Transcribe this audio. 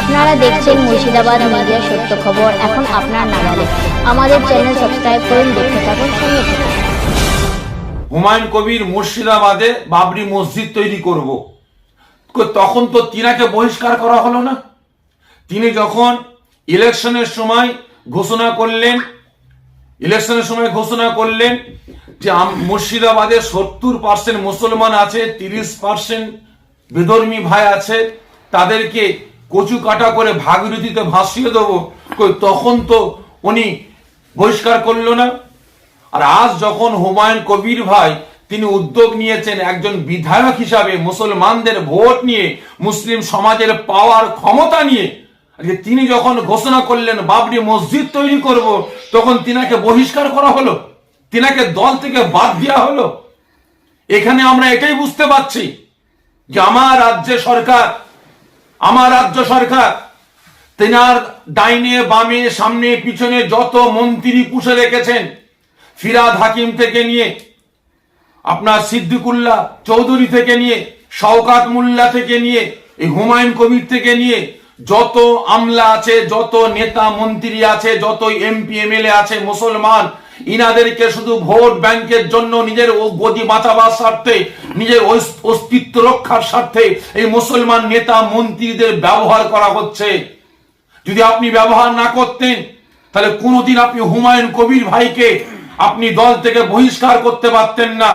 আপনারা দেখছেন মুর্শিদাবাদ মিডিয়া সত্য খবর। এখন আপনার নাগালে। আমাদের চ্যানেল সাবস্ক্রাইব করুন, দেখতে থাকুন হুমায়ুন কবির মুর্শিদাবাদে বাবরি মসজিদ তৈরি করব। তখন তো তিনাকে বহিষ্কার করা হলো না। তিনি যখন ইলেকশনের সময় ঘোষণা করলেন, ইলেকশনের সময় ঘোষণা করলেন যে মুর্শিদাবাদে সত্তর পার্সেন্ট মুসলমান আছে, তিরিশ পার্সেন্ট বেধর্মী ভাই আছে, তাদেরকে কচু কাটা করে ভাগীরথীতে ভাসিয়ে দেবো। তখন তো উনি বহিষ্কার করল না। আর আজ যখন হুমায়ুন কবির ভাই তিনি উদ্যোগ নিয়েছেন একজন বিধায়ক হিসাবে মুসলমানদের ভোট নিয়ে, মুসলিম সমাজের পাওয়ার ক্ষমতা নিয়ে, আজকে তিনি যখন ঘোষণা করলেন বাবরি মসজিদ তৈরি করব, তখন তিনাকে বহিষ্কার করা হলো। তিনাকে দল থেকে বাদ দেওয়া হলো। এখানে আমরা এটাই বুঝতে পারছি যে আমার রাজ্যে সরকার আমার রাজ্য সরকার, তেনার ডাইনে, বামে, সামনে, পিছনে যত মন্ত্রী পুষে রেখেছেন, ফিরাদ হাকিম থেকে নিয়ে, আপনার সিদ্দিকুল্লাহ চৌধুরী থেকে নিয়ে, শওকাত মোল্লা থেকে নিয়ে, এই হুমায়ুন কবির থেকে নিয়ে, যত আমলা আছে, যত নেতা মন্ত্রী আছে, যত এমপি, এমএলএ আছে, মুসলমান ইনাদেরকে শুধু ভোট ব্যাংকের জন্য নিজের গদি বাঁচাবার স্বার্থে, নিজের অস্তিত্ব রক্ষার স্বার্থে এই মুসলমান নেতা মন্ত্রীদের ব্যবহার করা হচ্ছে। যদি আপনি ব্যবহার না করতেন, তাহলে কোনোদিন আপনি হুমায়ুন কবির ভাইকে আপনি দল থেকে বহিষ্কার করতে পারতেন না।